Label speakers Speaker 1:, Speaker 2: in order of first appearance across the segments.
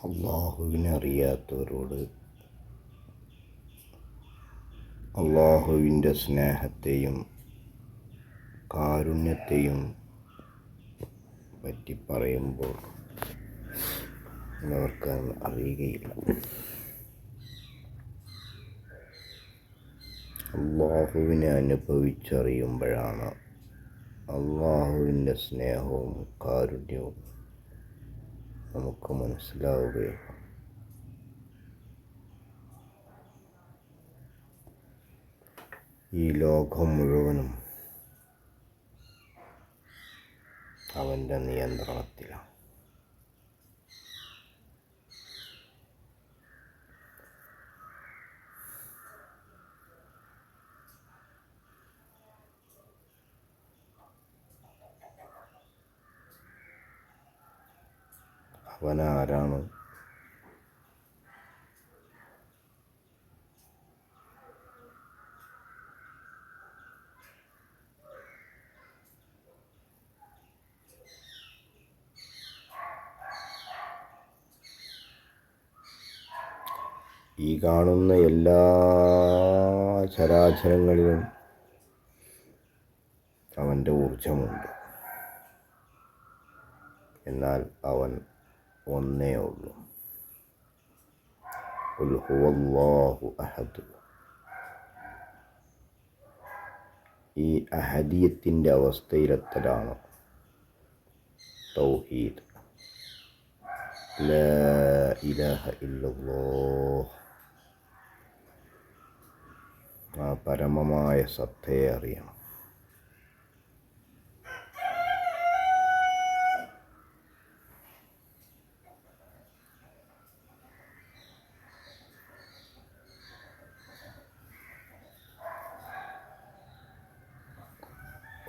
Speaker 1: അള്ളാഹുവിനെ അറിയാത്തവരോട് അള്ളാഹുവിന്റെ സ്നേഹത്തെയും കാരുണ്യത്തെയും പറ്റി പറയുമ്പോൾ അവർക്ക് അറിയുകയില്ല. അള്ളാഹുവിനെ അനുഭവിച്ചറിയുമ്പോഴാണ് അള്ളാഹുവിന്റെ സ്നേഹവും കാരുണ്യവും നമുക്ക് മനസ്സിലാവുകയും ഈ ലോകം മുഴുവനും അവന്റെ നിയന്ത്രണത്തിലാണ്. അവനാരാണ്? ഈ കാണുന്ന എല്ലാ ചരാചരങ്ങളിലും അവന്റെ ഊർജമുണ്ട് എന്നാൽ അവൻ ഒന്നേ ഉള്ളൂ. അഹദ്. ഈ അഹദിയത്തിന്റെ അവസ്ഥയിലെത്തലാണ് തൗഹീദ്. ആ പരമമായ സത്തയെ അറിയണം.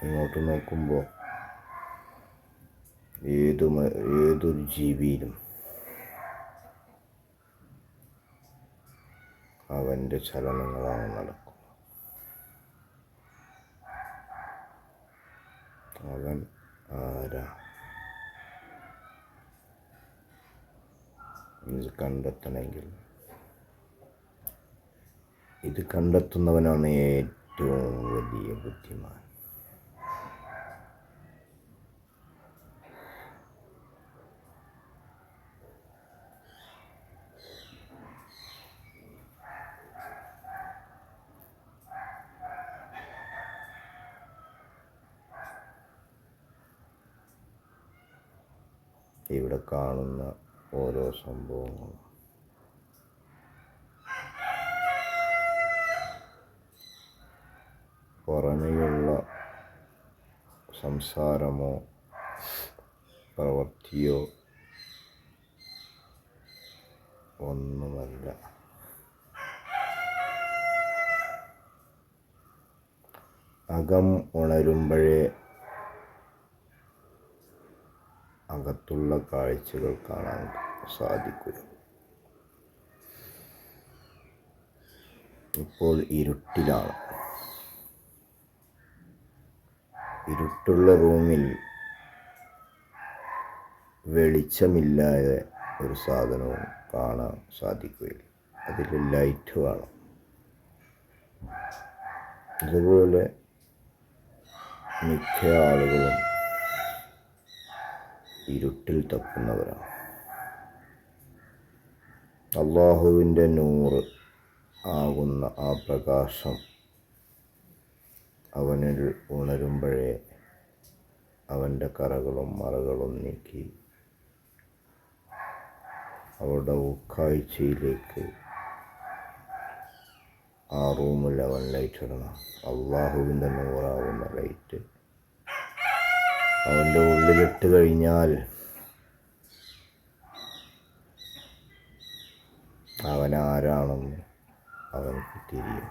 Speaker 1: ഇങ്ങോട്ട് നോക്കുമ്പോൾ ഏതു ഏതൊരു ജീവിയിലും അവന്റെ ചലനങ്ങളാണ് നടക്കുന്നത്. അവൻ ആരാ? ഇത് കണ്ടെത്തണമെങ്കിൽ ഇത് കണ്ടെത്തുന്നവനാണ് ഏറ്റവും വലിയ ബുദ്ധിമാൻ. ഇവിടെ കാണുന്ന ഓരോ സംഭവങ്ങളും. പുറമെയുള്ള സംസാരമോ പ്രവൃത്തിയോ ഒന്നുമല്ല. അകം ഉണരുമ്പോഴേ അകത്തുള്ള കാഴ്ചകൾ കാണാൻ സാധിക്കുക. ഇപ്പോൾ ഇരുട്ടിലാണ്. ഇരുട്ടുള്ള റൂമിൽ വെളിച്ചമില്ലാതെ ഒരു സാധനവും കാണാൻ സാധിക്കുകയില്ല. അതിൽ ലൈറ്റ് വേണം. അതുപോലെ മിക്ക ആളുകളും ഇരുട്ടിൽ തപ്പുന്നവരാണ്. അള്ളാഹുവിന്റെ നൂറ് ആകുന്ന ആ പ്രകാശം അവനിൽ ഉണരുമ്പോഴേ അവന്റെ കറകളും മറകളും നീക്കി അവരുടെ ഉക്കാഴ്ചയിലേക്ക് ആ റൂമിൽ അവൻ ലൈറ്റ് ഇടണം അള്ളാഹുവിന്റെ നൂറാവുന്ന ലൈറ്റ് അവന്റെ ഉള്ളിലിട്ട് കഴിഞ്ഞാൽ അവൻ ആരാണെന്ന് അവനക്ക് തിരിയും.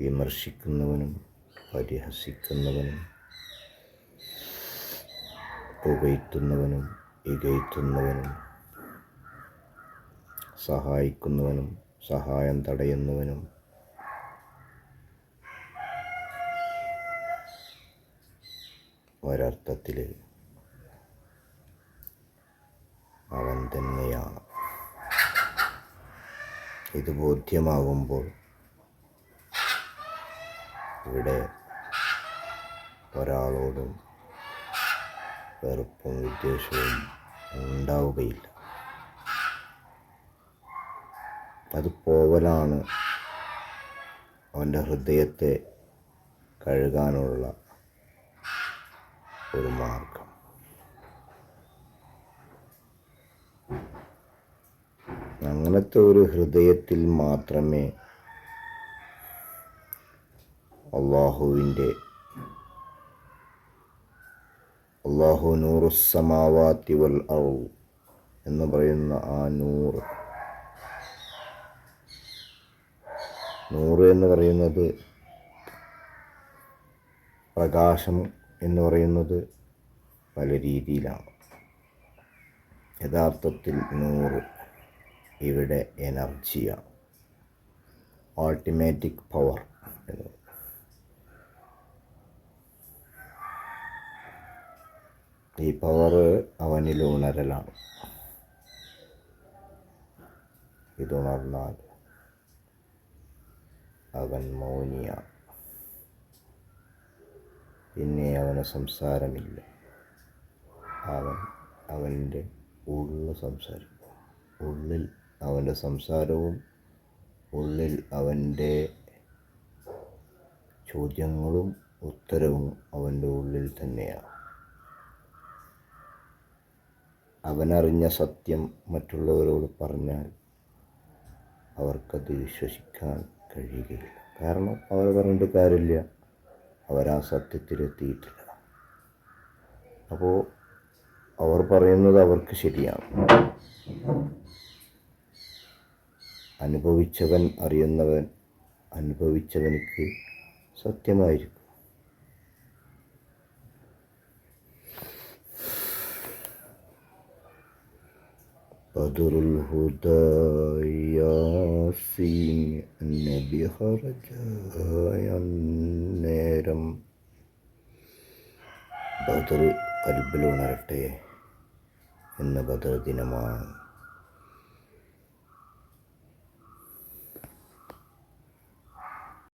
Speaker 1: വിമർശിക്കുന്നവനും പരിഹസിക്കുന്നവനും പുകയ്ത്തുന്നവനും ഇകയ്ത്തുന്നവനും സഹായിക്കുന്നവനും സഹായം തടയുന്നവനും ഒരർത്ഥത്തിൽ അവൻ തന്നെയാണ്. ഇത് ബോധ്യമാകുമ്പോൾ ഇവിടെ ഒരാളോടും വെറുപ്പും വിദ്വേഷവും ഉണ്ടാവുകയില്ല. അത് പോവലാണ് അവന്റെ ഹൃദയത്തെ കഴുകാനുള്ള ഒരു മാർഗം. അങ്ങനത്തെ ഒരു ഹൃദയത്തിൽ മാത്രമേ അള്ളാഹുവിന്റെ അള്ളാഹു നൂറുസമാവാത്തി വൽ ഔ എന്ന് പറയുന്ന ആ നൂറ്. നൂറ് എന്ന് പറയുന്നത് പ്രകാശം എന്ന് പറയുന്നത് പല രീതിയിലാണ്. യഥാർത്ഥത്തിൽ നൂറ് ഇവിടെ എനർജിയാണ്. ഓൾട്ടിമാറ്റിക് പവർ എന്ന് ഈ പവർ അവനിൽ ഉണരലാണ്. ഇതുണർന്നാൽ അവൻ മൗനിയാണ് പിന്നെ അവന് സംസാരമില്ല. അവൻ അവന്റെ ഉള്ളിൽ സംസാരിക്കും. ഉള്ളിൽ അവന്റെ സംസാരവും ഉള്ളിൽ അവന്റെ ചോദ്യങ്ങളും ഉത്തരവും അവന്റെ ഉള്ളിൽ തന്നെയാണ് അവനറിഞ്ഞ സത്യം മറ്റുള്ളവരോട് പറഞ്ഞാൽ അവർക്കത് വിശ്വസിക്കാൻ കഴിയുകയില്ല. കാരണം അവർ പറഞ്ഞിട്ട് കാര്യമില്ല. അവരാ സത്യത്തിലെത്തിയിട്ടില്ല. അപ്പോൾ അവർ പറയുന്നത് അവർക്ക് ശരിയാണ്. അനുഭവിച്ചവൻ അറിയുന്നവൻ അനുഭവിച്ചവനിക്ക് സത്യമായിരിക്കും. ബദറുൽ الهدى ياسين النبي خرج നേരം ബദർ കൽബിലുണരട്ടെ എന്ന ബദർ ദിനമാണ്.